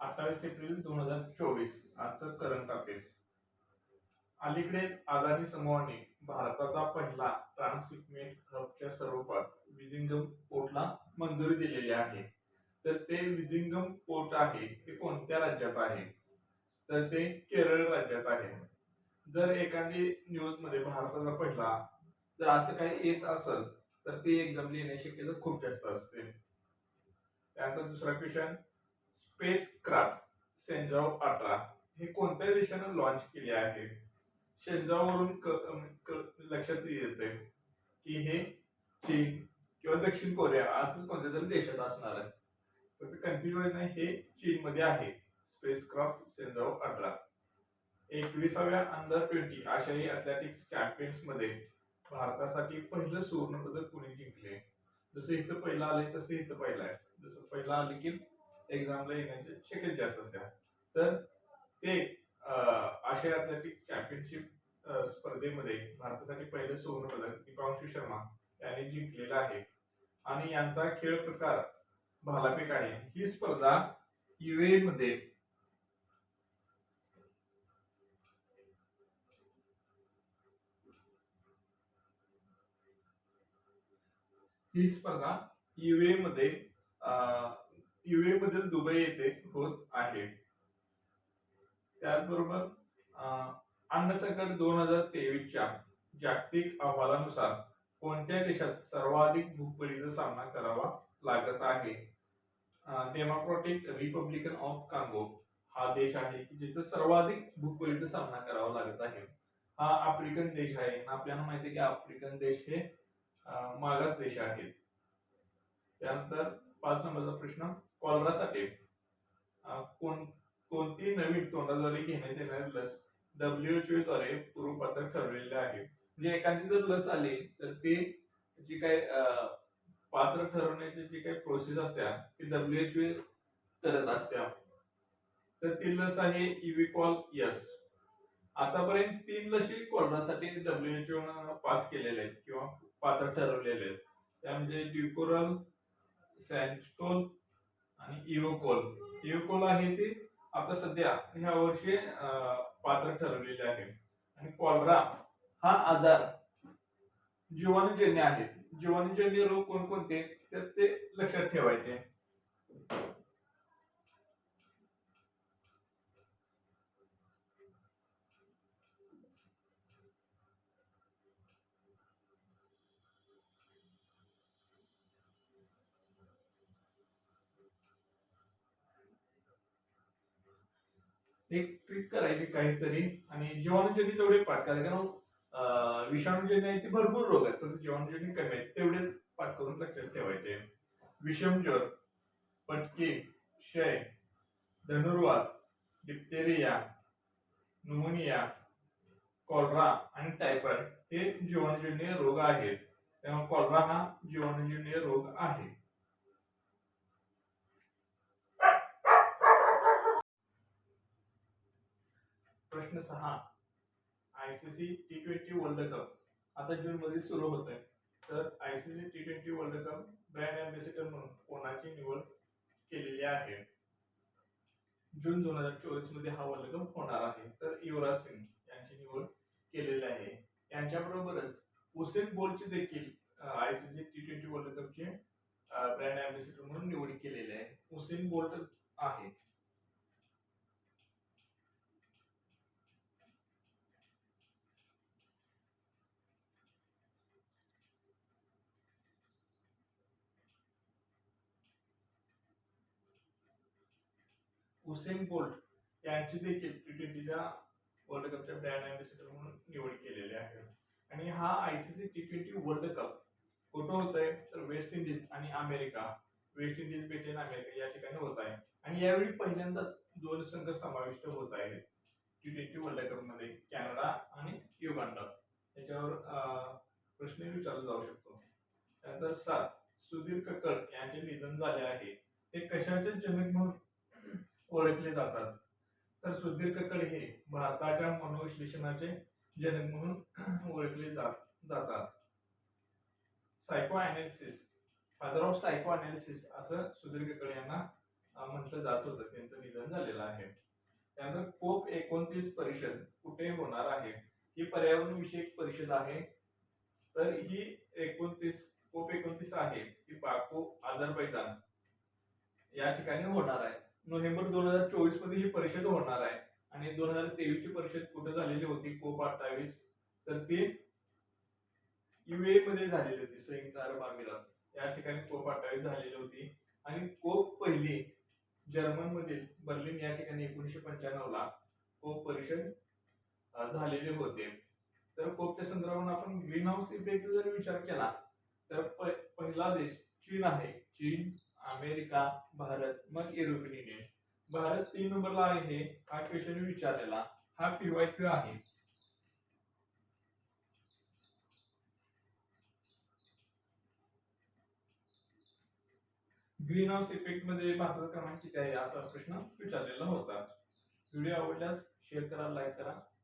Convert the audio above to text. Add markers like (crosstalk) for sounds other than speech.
अठ्ठावीस एप्रिल दोन हजार चोवीस आजचं करंट अफेअर्स अलीकडेच अदानी समूहाने भारताचा पहिला ट्रान्सशिपमेंट हबच्या स्वरूपात विजिंगम पोर्टला मंजुरी दिलेली आहे. तर ते विजिंगम पोर्ट आहे ते कोणत्या राज्यात आहे? तर ते केरळ राज्यात आहे. जर एखादी न्यूजमध्ये भारताचा पहिला जर असं काही येत असेल तर ते एक्झाम लिहिण्याची शक्यता खूप जास्त असते. त्यानंतर दुसरा क्वेश्चन स्पेस क्राफ्ट सेंजाव अठरा हे कोणत्या देशानं लॉन्च केले आहे? शेंजावरून लक्षात येते की हे चीन किंवा दक्षिण कोरिया असंच कोणत्या तरी देशात असणार आहे. तर कन्फ्युजन नाही हे चीनमध्ये आहे. स्पेस क्राफ्ट सेंजाव अठरा. एकविसाव्या अंडर ट्वेंटी आशियाई अथलेटिक्स चॅम्पियन्समध्ये भारतासाठी पहिलं सुवर्णपदक कुणी जिंकले? जसं इथं पहिलं आलंय तसं इथं पहिलं आहे. जसं पहिलं आले की एक्झामला येण्याची शक्यता जास्त असते. तर ते आशिया अथलेटिक्स चॅम्पियनशिप स्पर्धेमध्ये भारतासाठी पहिलं सुवर्ण पदक दीपांशु शर्मा यांनी जिंकलेलं आहे. आणि यांचा खेळ प्रकार भालाफेक आहे. ही स्पर्धा युए मध्ये ही स्पर्धा युए मध्ये युए मधील दुबई येथे होत आहे. त्याचबरोबर अन्न संकट दोन हजार तेवीसच्या जागतिक अहवालानुसार कोणत्या देशात सर्वाधिक भूकबळीचा सामना करावा लागत आहे? डेमोक्रॅटिक रिपब्लिकन ऑफ कांगो हा देश आहे की जिथे सर्वाधिक भूकबळीचा सामना करावा लागत आहे. हा आफ्रिकन देश आहे. आपल्याला माहिती आहे की आफ्रिकन देश हे मागास देश आहेत. त्यानंतर पाच नंबरचा प्रश्न. कॉलरासाठी. कोण कोणती नवीन तोंडाद्वारे घेण्यात येणारी लस डब्ल्यूएचओ द्वारे पूर्वपत्र ठरवलेले आहे. म्हणजे एखादी जर लस आली तर ते जी काही पात्र ठरवण्याची जी काही प्रोसेस असत्या ती डब्ल्यूएचओ करत असत्या तर ती लस आहे इव्हिकॉल यस आतापर्यंत तीन लशी कोरोनासाठी डब्ल्यूएचओ पास केलेले आहेत किंवा पात्र ठरवलेले आहेत. त्या म्हणजे ड्युकोरल सॅन्स्टोन आणि इव्होकोल आहे ते आता सध्या ह्या वर्षी पात्र ठरवलेले आहे. आणि कॉलरा हा आजार जीवाणूजन्य आहे जीवाणूजन्य रोग कोणकोणते? तर ते लक्षात ठेवायचे. एक ट्रिक करायची काहीतरी. आणि जीवाणूजन्य तेवढे पाठ करायचे. कारण विषाणूजन्य आहे ते भरपूर रोग आहेत. पण जीवाणूजन्य कमी आहेत. तेवढेच पाठ करून लक्षात ठेवायचे. विषमज्वर पटके क्षय धनुर्वात डिप्टेरिया न्युमोनिया कॉलरा आणि टायफॉइड हे जीवाणूजन्य रोग आहेत. त्यामुळे कॉलरा हा जीवाणूजन्य रोग आहे प्रश्न सहा ICC T twenty world cup आता जून मध्ये सुरू होत आहे तर ICC T twenty world cup brand ambassador म्हणून कोणाची निवड केलेली आहे? जून दोन हजार चोवीसमध्ये हा वर्ल्ड कप होणार आहे. तर युवराज सिंग यांची निवड केलेली आहे. यांच्याबरोबरच उसेन बोल्टची देखील आयसीसी टी ट्वेंटी वर्ल्ड कपचे ब्रँड अँबॅसिडर म्हणून निवड केलेली आहे उसेन बोल्ट आहे उसेन बोल्ट यांची देखील टी ट्वेंटीच्या वर्ल्ड कपच्या ब्रँड अँबॅसिडर म्हणून निवड केलेली आहे. आणि हा ICC T twenty world cup कुठं होत आहे तर वेस्ट इंडिज आणि America West Indies Britain America या ठिकाणी होत आहे. आणि यावेळी पहिल्यांदाच दोन संघ समाविष्ट होत आहेत. टी ट्वेंटी वर्ल्ड कपमध्ये कॅनडा आणि युगांडा. याच्यावर प्रश्न विचारला जाऊ शकतो. त्यानंतर सात सुधीर कक्कड यांचे निधन झाले आहे. ते कशाचे जनक म्हणून ओळखले जातात. तर सुधीर कक्कड हे भारताच्या मनोविश्लेषणाचे जनक म्हणून (clears throat) ओळखले जात जातात. Psycho analysis father of psycho analysis असं सुधीर कक्कड यांना म्हटलं जात होतं. त्यांचं निधन झालेलं आहे. त्यानंतर कोप एकोणतीस परिषद कुठे होणार आहे? ही पर्यावरण विषयक परिषद आहे. तर ही एकोणतीस कोप एकोणतीस आहे. ही बाकू अझरबैजान या ठिकाणी होणार आहे. नोव्हेंबर दोन हजार चोवीसमध्ये ही परिषद होणार आहे. आणि दोन हजार तेवीस ची परिषद कुठे झालेली होती कोप अठ्ठावीस तर ती युए मध्ये झालेली होती संयुक्त अरब अमिरात. या ठिकाणी कोप अठ्ठावीस झालेली होती. आणि कोप पहिली जर्मन मधील बर्लिन या ठिकाणी एकोणीशे पंच्याण्णव ला कोप परिषद झालेले होते. तर कोपच्या संदर्भात आपण ग्रीन हाऊस इफेक्ट जर विचार केला तर पहिला देश चीन आहे. चीन अमेरिका भारत मग युरोपियन युनियन भारत तीन नंबरला आहे हा क्वेश्चन विचारलेला. हा पीवाय क्यू आहे. ग्रीन हाऊस इफेक्टमध्ये भारताचा क्रमांक किती आहे? असा प्रश्न विचारलेला होता. व्हिडिओ आवडल्यास शेअर करा लाईक करा.